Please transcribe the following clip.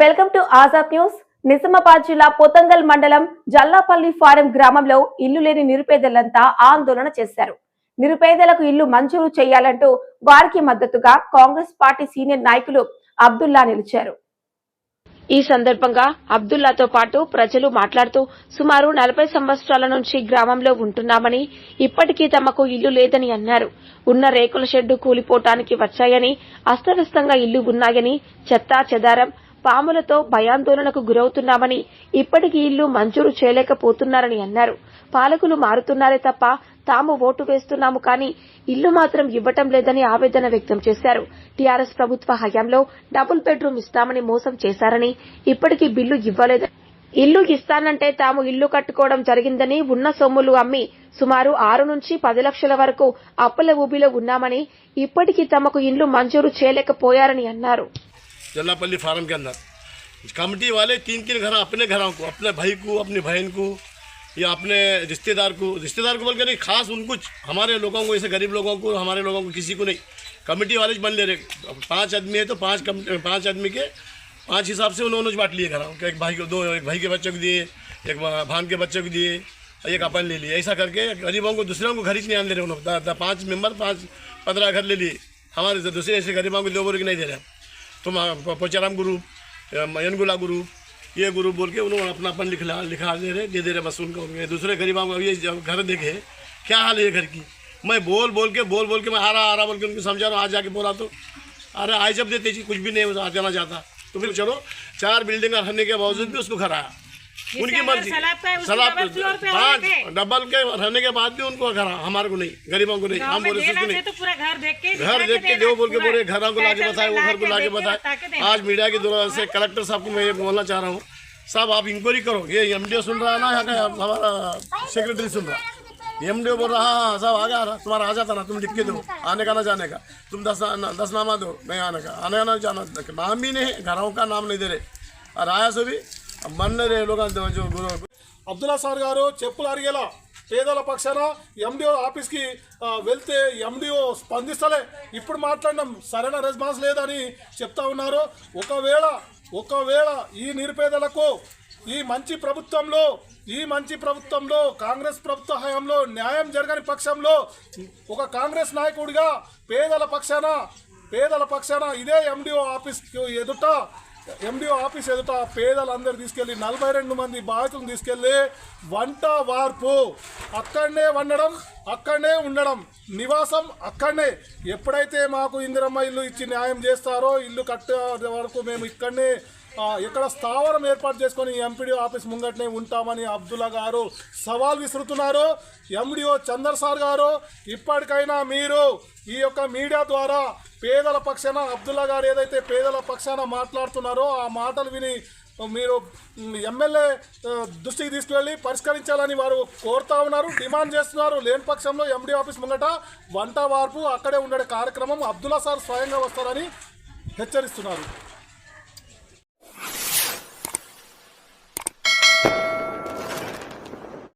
Welcome to Azad news. Nizamabad జిల్లా పోతంగల్ మండలం జల్లాపల్లి form గ్రామంలో ఇల్లు లేని నిరుపేదలంతా ఆందోళన చేశారు. నిరుపేదలకు ఇల్లు మంజూరు చేయాలంటూ వారికి మద్దతుగా కాంగ్రెస్ పార్టీ సీనియర్ నాయకులు అబ్దుల్లా నిలిచారు. ఈ సందర్భంగా అబ్దుల్లాతో పాటు ప్రజలు మాట్లాడుతూ సుమారు నలభై సంవత్సరాల నుంచి గ్రామంలో ఉంటున్నామని ఇప్పటికీ తమకు ఇల్లు లేదని అన్నారు. ఉన్న రేకుల షెడ్డు కూలిపోవటానికి వచ్చాయని అస్తవ్యస్తంగా ఇల్లు ఉన్నాయని చెత్తా చెదారం పాములతో భయాందోళనకు గురవుతున్నామని ఇప్పటికీ ఇల్లు మంజూరు చేయలేకపోతున్నారని అన్నారు. పాలకులు మారుతున్నారే తప్ప తాము ఓటు వేస్తున్నాము కానీ ఇల్లు మాత్రం ఇవ్వటం లేదని ఆవేదన వ్యక్తం చేశారు. టీఆర్ఎస్ ప్రభుత్వ హయాంలో డబుల్ బెడ్రూమ్ ఇస్తామని మోసం చేశారని ఇప్పటికీ బిల్లు ఇవ్వలేదని ఇల్లు ఇస్తానంటే తాము ఇల్లు కట్టుకోవడం జరిగిందని ఉన్న సొమ్ములు అమ్మి సుమారు ఆరు నుంచి పది లక్షల వరకు అప్పుల ఊబిలో ఉన్నామని ఇప్పటికీ తమకు ఇల్లు మంజూరు చేయలేకపోయారని అన్నారు. जल्लापल्ली फार्म के अंदर। कमेटी वाले तीन तीन घर, अपने घरों को, अपने भाई को, अपनी बहन को, या अपने रिश्तेदार को रिश्तेदार को बोल के नहीं, खास उनको हमारे लोगों को, ऐसे गरीब लोगों को, हमारे लोगों को किसी को नहीं। कमेटी वाले बन ले रहे। पाँच आदमी है तो पाँच कम, पाँच आदमी के पाँच हिसाब से उन्होंने बांट लिए घरों। के एक भाई को, दो, एक भाई के बच्चे को दिए, एक भान के बच्चे को दिए, एक अपन ले लिए। ऐसा करके गरीबों को, दूसरों को घर ही नहीं आने दे रहे उन्होंने। पाँच मेंबर पाँच पंद्रह घर ले लिए। हमारे दूसरे ऐसे गरीबों को दो के नहीं दे रहे। तुम पोचाराम मयन गुला गुरु, ये गुरु बोल के उन्होंने अपना अपन लिखला, लिखा दे रहे, दे दे रहे, बस उनका उनके दूसरे गरीब आप ये घर देखे, क्या हाल है ये घर की? मैं बोल बोल के, बोल बोल के मैं आ रहा आ रहा बोल के उनको समझा रहा हूँ, आज जाके बोला तो अरे आज जब देते कुछ भी नहीं आ जाना चाहता तो फिर चलो, चार बिल्डिंग रहने के बावजूद भी उसको घर आया। उनकी मर्ज़ी। सलाब है, सलाब डबल के रहने के बाद भी उनको घर हमारे को नहीं गरीबों को नहीं हम बोले नहीं। तो पूरा घर देख के घर देख के जो बोल के बोले घरों को लाके बताए वो घर को लाके बताए। आज मीडिया की दुनिया से कलेक्टर साहब को मैं ये बोलना चाह रहा हूँ साहब आप इंक्वायरी करो ये एमडीओ सुन रहा है ना यहाँ का हमारा सेक्रेटरी सुन रहा है। एमडीओ बोल रहा हाँ हाँ साहब आ गया ना तुम्हारा आ जाता ना तुम लिख के दो आने का ना जाने का तुम दस दस नामा दो नहीं आने का आने का ना जाना नाम भी नहीं घरों का नाम नहीं दे रहे। और आया सो भी అబ్దుల్లా సార్ గారు చెప్పులు అరిగేలా పేదల పక్షాన ఎండిఓ ఆఫీస్కి వెళ్తే ఎండిఓ స్పందిస్తలే. ఇప్పుడు మాట్లాడడం సరైన రెస్పాన్స్ లేదని చెప్తా ఉన్నారు. ఒకవేళ ఒకవేళ ఈ నిరుపేదలకు ఈ మంచి ప్రభుత్వంలో ఈ మంచి ప్రభుత్వంలో కాంగ్రెస్ ప్రభుత్వ హయాంలో న్యాయం జరగని పక్షంలో ఒక కాంగ్రెస్ నాయకుడిగా పేదల పక్షాన పేదల పక్షాన ఇదే ఎండిఓ ఆఫీస్ ఎదుట ఎండిఓ ఆఫీస్ ఎదుట పేదలందరూ తీసుకెళ్ళి నలభై రెండు మంది బాధితులను తీసుకెళ్ళి వంట వార్పు. అక్కడనే వండడం అక్కడనే ఉండడం. నివాసం అక్కడనే. ఎప్పుడైతే మాకు ఇందిరమ్మ ఇల్లు ఇచ్చి న్యాయం చేస్తారో ఇల్లు కట్టే వరకు మేము ఇక్కడనే ఇక్కడ స్థావరం ఏర్పాటు చేసుకొని ఎంపీడీ ఆఫీస్ ముంగట్నే ఉంటామని అబ్దుల్లా గారు సవాల్ విసురుతున్నారు. ఎండిఓ చందర్ సార్ గారు ఇప్పటికైనా మీరు ఈ యొక్క మీడియా ద్వారా పేదల పక్షాన అబ్దుల్లా గారు ఏదైతే పేదల పక్షాన మాట్లాడుతున్నారో ఆ మాటలు విని మీరు ఎమ్మెల్యే దృష్టికి తీసుకువెళ్ళి పరిష్కరించాలని వారు కోరుతా ఉన్నారు డిమాండ్ చేస్తున్నారు. లేని పక్షంలో ఎండీ ఆఫీస్ ముంగట వంట వార్పు అక్కడే ఉండే కార్యక్రమం అబ్దుల్లా సార్ స్వయంగా వస్తారని హెచ్చరిస్తున్నారు.